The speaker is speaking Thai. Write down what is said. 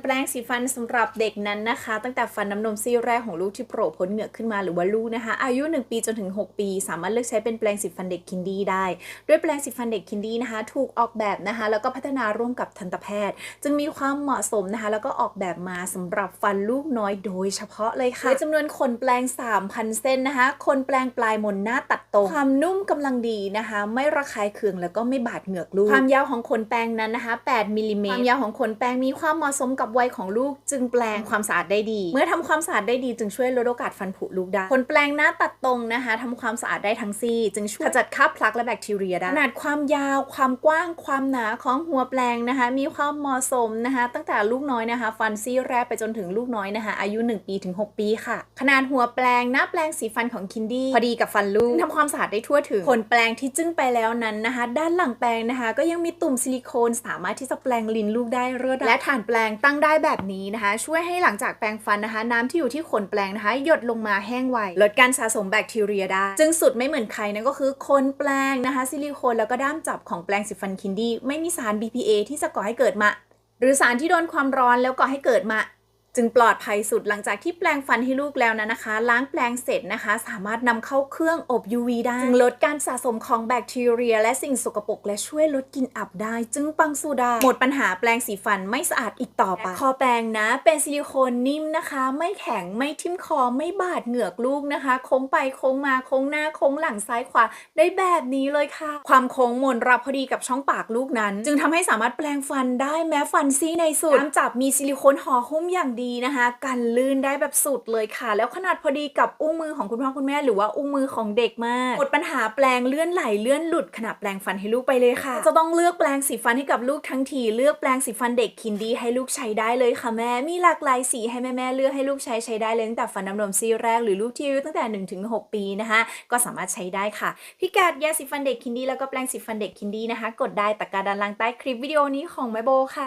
แปรงสีฟันสำหรับเด็กนั้นนะคะ ตั้งแต่ฟันน้ำนมซี่แรกของลูกที่โผล่พ้นเหงือกขึ้นมาหรือว่าลูกนะคะ อายุ 1 ปีจนถึง 6 ปี สามารถเลือกใช้เป็นแปรงสีฟันเด็กคินดี้ได้ด้วยแปรงสีฟันเด็กคินดี้นะคะ ถูกออกแบบนะคะ แล้วก็พัฒนาร่วมกับทันตแพทย์ จึงมีความเหมาะสมนะคะ แล้วก็ออกแบบมาสำหรับฟันลูกน้อยโดยเฉพาะเลยค่ะจำนวนขนแปรง3,000 เส้นนะคะขนแปรงปลายมนหน้าตัดตรงความนุ่มกำลังดีนะคะ ไม่ระคายเคืองแล้วก็ไม่บาดเหงือกลูกความยาวของขนแปรงนั้นนะคะ8มิลลิเมตรความยาวของขนแปรงมีความเหมาะสมกับวัยของลูกจึงแปลงความสะอาดได้ดี เมื่อทำความสะอาดได้ดีจึงช่วยลดโอกาสฟันผุลูกได้ขนแปรงหน้าตัดตรงนะคะทำความสะอาดได้ทั้งซี่ จึงช่วยขจัดคราบพลักและแบคทีเรียได้ขนาดความยาว ความกว้าง ความหนาของหัวแปรงนะคะ มีความเหมาะสมนะคะ ตั้งแต่ลูกน้อยนะคะ ฟันซี่แรกไปจนถึงลูกน้อยนะคะ อายุ 1 ปีถึง 6 ปีค่ะ ขนาดหัวแปรงหน้าแปรงสีฟันของคินดี้พอดีกับฟันลูกทำความสะอาดได้ทั่วถึงขนแปรงที่จึ้งไปแล้วนั้นนะคะ ด้านหลังแปรงนะคะ ก็ยังมีตุ่มซิลิโคนสามารถที่จะแปรงลิ้นลูกได้เรื่อยและฐานแปรงตั้งได้แบบนี้นะคะ ช่วยให้หลังจากแปรงฟันนะคะ น้ำที่อยู่ที่ขนแปรงนะคะ หยดลงมาแห้งไวลดการสะสมแบคทีเรียได้ จึงสุดไม่เหมือนใครนั่นก็คือขนแปรงนะคะ ซิลิโคนแล้วก็ด้ามจับของแปรงสีฟันคินดี้ไม่มีสาร BPA ที่จะก่อให้เกิดมา หรือสารที่โดนความร้อนแล้วก่อให้เกิดมา จึงปลอดภัยสุดหลังจากที่แปลงฟันให้ลูกแล้วนะนะคะ ล้างแปลงเสร็จนะคะ สามารถนำเข้าเครื่องอบ UV ได้จึงลดการสะสมของแบคทีเรีย และสิ่งสกปรกและช่วยลดกลิ่นอับได้ จึงปังสุดา หมดปัญหาแปลงสีฟันไม่สะอาดอีกต่อไป คอแปรงนะ เป็นซิลิโคนนิ่มนะคะ ไม่แข็งไม่ทิ่มคอไม่บาดเหงือกลูกนะคะ โค้งไปโค้งมาโค้งหน้าโค้งหลังซ้ายขวาได้แบบนี้เลยค่ะ ความโค้งมนรับพอดีกับช่องปากลูกนั้น จึงทำให้สามารถแปลงฟันได้แม้ฟันซี่ในสุดน้ำจับมีซิลิโคนห่อหุ้มอย่างดีนะคะ กันลื่นได้แบบสุดเลยค่ะ แล้วขนาดพอดีกับอุ้งมือของคุณพ่อคุณแม่หรือว่าอุ้งมือของเด็กมากหมดปัญหาแปลงเลื่อนไหลเลื่อนหลุดขณะแปลงฟันให้ลูกไปเลยค่ะ จะต้องเลือกแปลงสีฟันให้กับลูกทั้งทีเลือกแปลงสีฟันเด็กคินดี้ให้ลูกใช้ได้เลยค่ะแม่ มีหลากหลายสีให้แม่แม่ๆเลือกให้ลูกใช้ใช้ได้เลยตั้งแต่ฟันน้ำนมซี่แรกหรือลูกที่อายุตั้งแต่1ถึง6ปีนะคะ ก็สามารถใช้ได้ค่ะ พิกัดยาสีฟันเด็กคินดี้แล้วก็แปลงสีฟันเด็กคินดี้นะคะ กดได้ตะกร้าด้านล่างใต้คลิปวิดีโอนี้ของแม่โบค่ะ